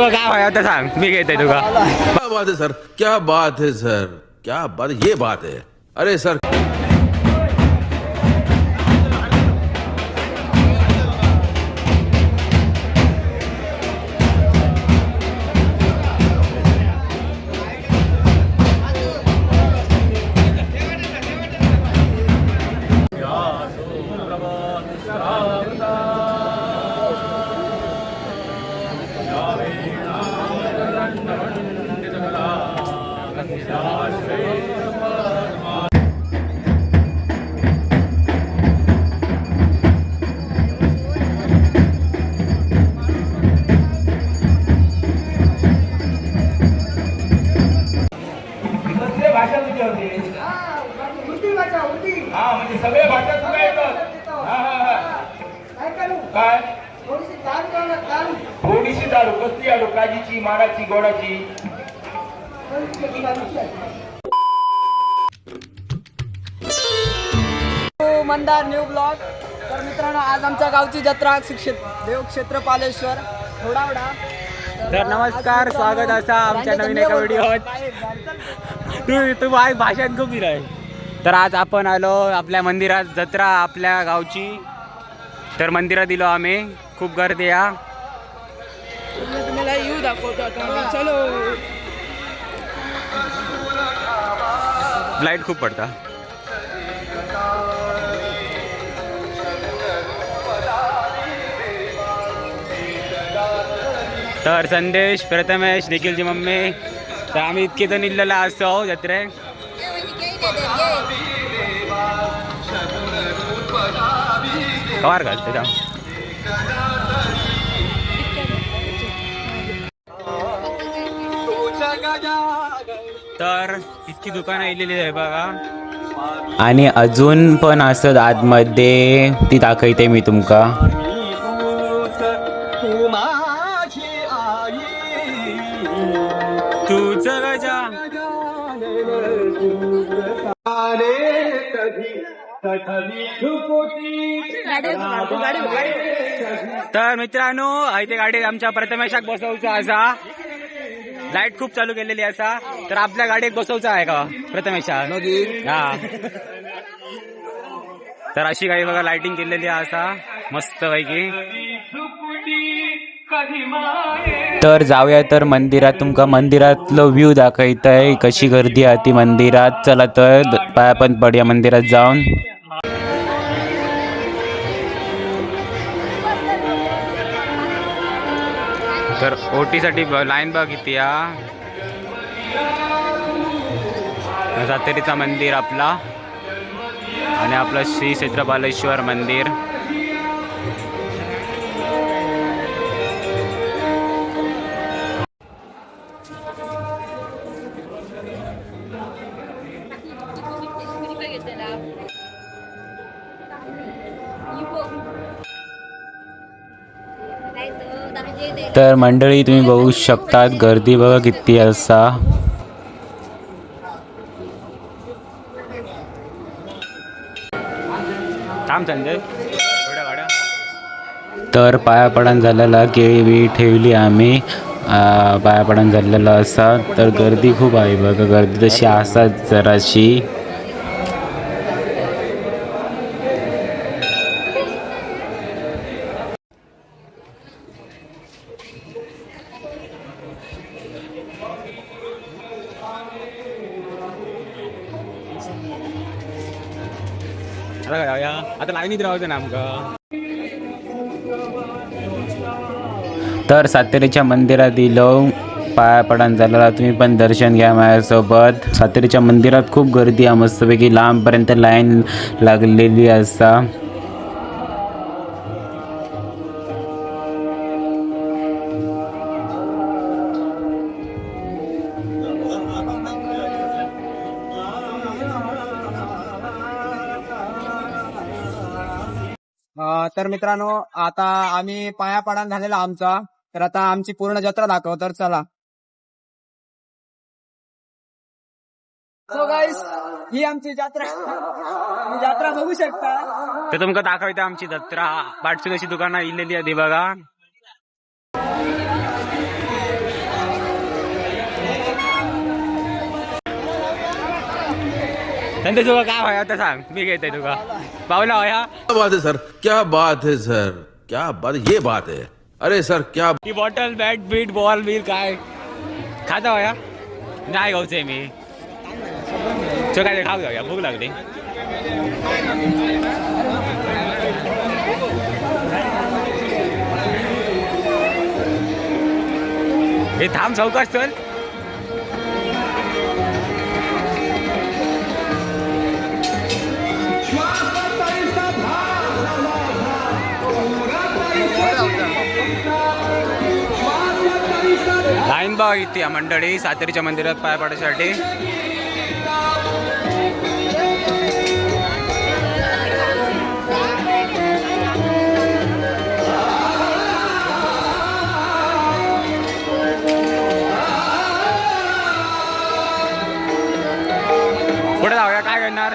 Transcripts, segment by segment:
तुका काय व्हाय आता सांग. मी घेते तुका क्या बात है सर. क्या बात है सर. क्या बात ये बात है. अरे सर. गोडाची. Mandar new blog. तर मित्रांनो आज आमच्या गावची जत्रा शिक्षे देवक्षेत्र पालेश्वर थोडावडा. तर नमस्कार स्वागत असा आमच्या नवीन एका व्हिडिओत. तू तू आई भाषण खूप आहे तर आज आपण आलो आपल्या मंदिरात जत्रा आपल्या गावची. तर मंदिरात दिलो आम्ही. खूप गर्दी या तुम्हाला दाखवतो आता. चलो. लाइट खूप पडता. तर संदेश प्रथमेश निखिलची मम्मी. तर आम्ही इतके जण इल्लेला असतो जत्रे. कवार घालते तर इतकी दुकानं येलेली आहे बघा. आणि अजून पण असत आतमध्ये ती दाखवते मी तुमका. तर मित्रांनो इथे गाडी आमच्या प्रथमेशाक बसवचं असा. लाइट खूप चालू केलेली असा. तर आपल्या गाडीत बसवचं आहे का? प्रथमेशा. हा. तर अशी काही बघा लाइटिंग केलेली आहे असा. मस्त पैकी. तर जाऊया तर मंदिरात तुमका मंदिरातलं व्ह्यू दाखवतंय. कशी गर्दी आहे ती मंदिरात. चला तर पाया पण पडूया मंदिरात जाऊन. तर ओटीसाठी लाईन बघ किती या सातेरीचा मंदिर आपला आणि आपलं श्री क्षेत्रपालेश्वर मंदिर. तर मंडळी तुम्ही बघू शकतात गर्दी बघा किती असा. थांब संजय. थोड्या गाड्या. तर पायापडण झालेला केळी बी ठेवली आम्ही. अं, पायापडण झालेला असा. तर गर्दी खूप आहे बघा. गर्दी तशी असाच जराशी. आता लाईनीत ना तर सातेरीच्या मंदिरात दिलो पाया पडान झालेला तुम्ही पण दर्शन घ्या माझ्यासोबत. सातेरीच्या मंदिरात खूप गर्दी आहे मस्तपैकी लांबपर्यंत लाईन लागलेली असा. तर मित्रांनो आता आम्ही पाया झालेला आमचा. तर आता आमची पूर्ण जत्रा दाखव तर चला. सो गाईस ही आमची जत्रा. जत्रा बघू शकता. तर तुमका दाखवते आमची जत्रा. बाटसून अशी दुकानं इलेली आहे बघा. त्यांच्या तुका काय व्हाय आता सांग? मी घेते तुका पावला क्या बात है सर? क्या बात है सर? क्या बात ये बात है। अरे सर क्या bottle bat beat ball bill काय? खाता होया नाही गावचे मी। चल काय खाऊ भूक लागली। हे थांब चौकाश चल। लाईन बघ इथे मंडळी सातेरीच्या मंदिरात पाय पाडण्यासाठी. पुढे जाऊया काय करणार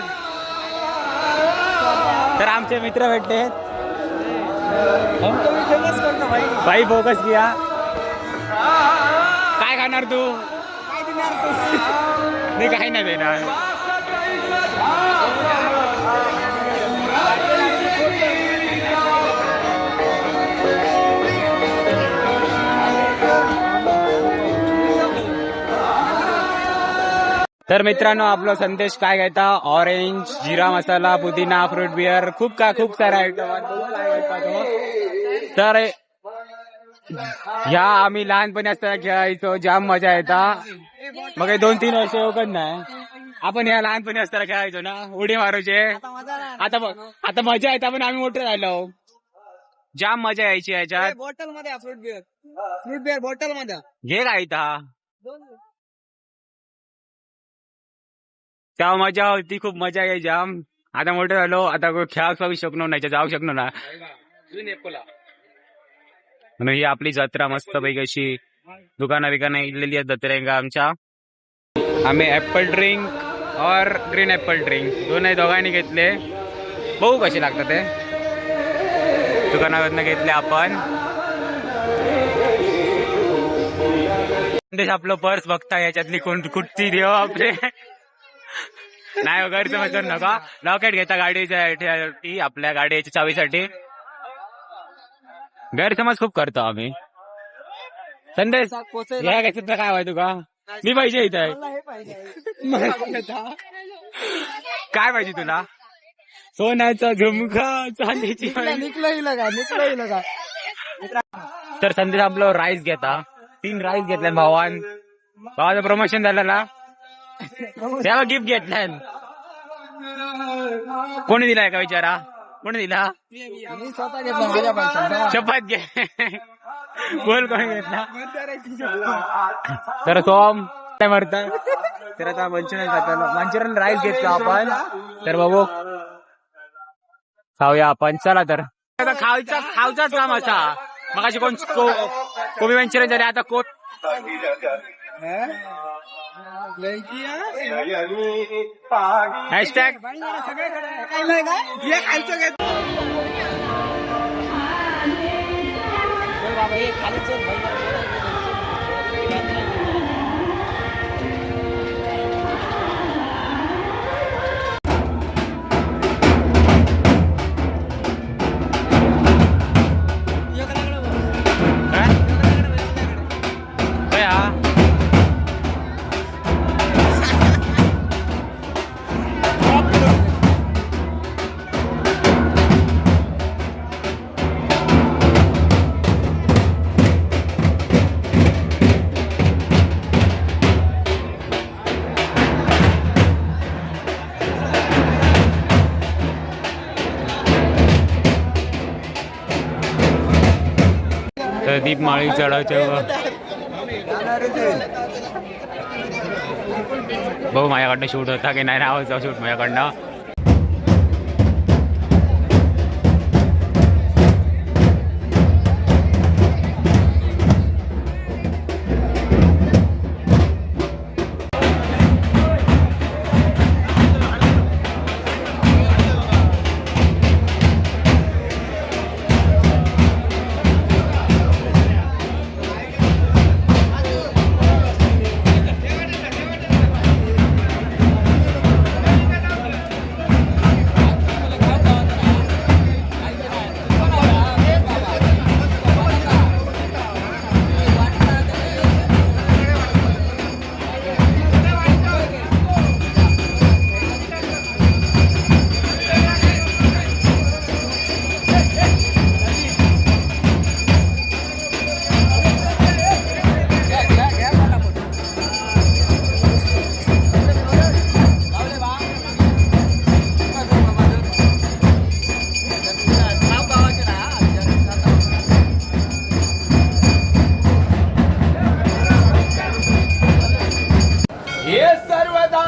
तर आमचे मित्र भेटले भाई। भाई फोकस किया। काय खाणार तू? मी काही नाही देणार. तर मित्रांनो आपला संदेश काय घेता? ऑरेंज जिरा मसाला पुदिना फ्रूट बिअर खूप का खूप सारा आयटम तर ह्या आम्ही लहानपणी असताना खेळायचो जाम मजा येता. मग दोन तीन वर्ष योगच नाही. आपण ह्या लहानपणी असताना खेळायचो ना उडी मारूचे. आता बघ आता मजा येते पण आम्ही मोठे झालो. जाम मजा यायची याच्यात. बॉटलमध्ये फ्रूट बिअर. फ्रूट बिअर बॉटलमध्ये घे काय तेव्हा मजा होती खूप मजा यायची जाम. आता मोठे झालो आता जाऊ शकलो नाही जाऊ शकलो ना. म्हणून ही आपली जत्रा मस्त पैकी अशी दुकाना बिकाना इलेली आहेत जत्रेंगा आमच्या. आम्ही ॲपल ड्रिंक और ग्रीन ॲपल ड्रिंक दोनही दोघांनी घेतले. बघू कसे लागतात ते. दुकानामधनं घेतले आपण. आपलं पर्स बघता याच्यातली कोण कुठची देव आपले. नाही हो, गैरसमज नका. लॉकेट घेता गाडीच्या आपल्या गाडीच्या चावीसाठी. गैरसमज खूप करतो आम्ही. संदेश या घेतलं काय व्हाय तुका? मी पाहिजे. इथं काय पाहिजे तुला? सोन्याचा झुमका चांदीची निकलं का? निकलं का? तर संदेश आपलं राईस घेता. तीन राईस घेतल्या भावान भावाचं प्रमोशन झालं ना तेव्हा गिफ्ट घेतल्यान कोणी दिलाय का विचारा? कोणी दिला? शपथ घे. बोल कोणी घेतला? तर सोम काय म्हणतात तर आता मंचुरियन खातो. मंचुरियन राईस घेतला आपण. तर बाबू खाऊया आपण. चला तर. आता खायचा खावचाच काम असा. मग अशी कोण को- कोबी मंचुरियन झाले आता कोट हॅशटॅग काय પ્રદીપ માળી ચડે છે. બહુ મારા કાઢને શૂટ હતા કે ના આવો શૂટ મારા કાઢના सर्वदा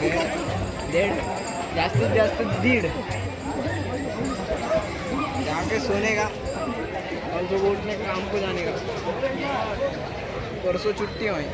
दीड. जास्तीत जास्त दीड. जाके सोने का. कल तो बोलने काम को जाने का? परसों छुट्टी हुई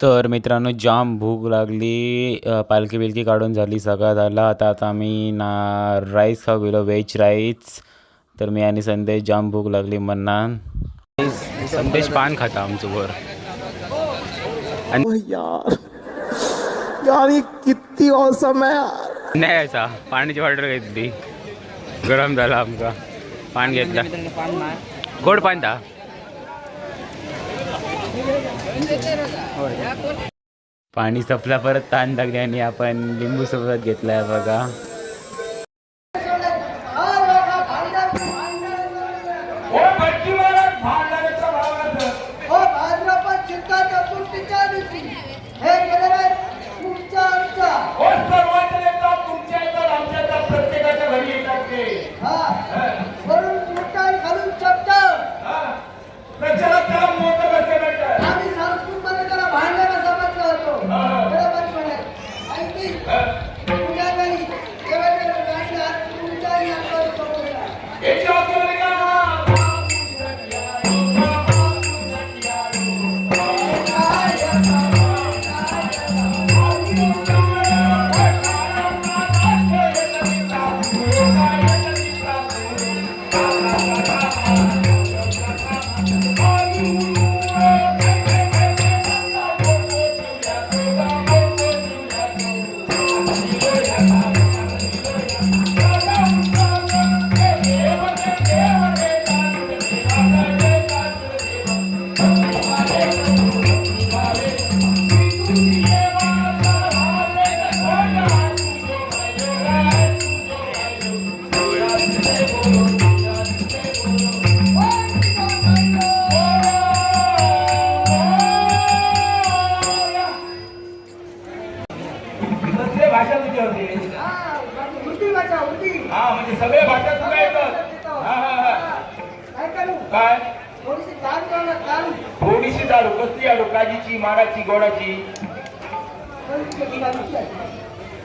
तर मित्रांनो जाम भूक लागली. पालखी बिलकी काढून झाली सगळं झालं आता आता आम्ही ना राईस खाऊ गेलो व्हेज राईस. तर मी आणि संदेश जाम भूक लागली म्हणणार संदेश पान खाता आमचं वर यार यार ये कितनी औसम है यार। नाही यायचा पाण्याची ऑर्डर घेतली गरम झाला आमका पान घेतला. गोड पान दा. पाणी संपला परत ताण लागले आणि आपण लिंबू सोबत घेतलाय बघा.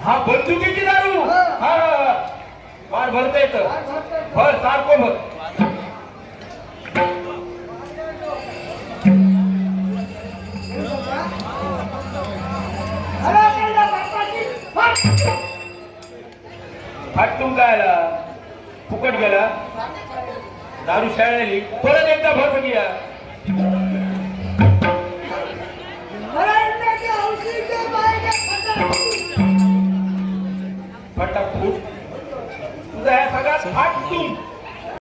हा बंदुकीची दारू? हा. फार भरता येतं? भर सारखं भर. फाटून काय आला फुकट गेला. दारू शाळेली परत एकदा भर बघूया. फटा. फटाफूट तुझा या सगळ्यात फाटून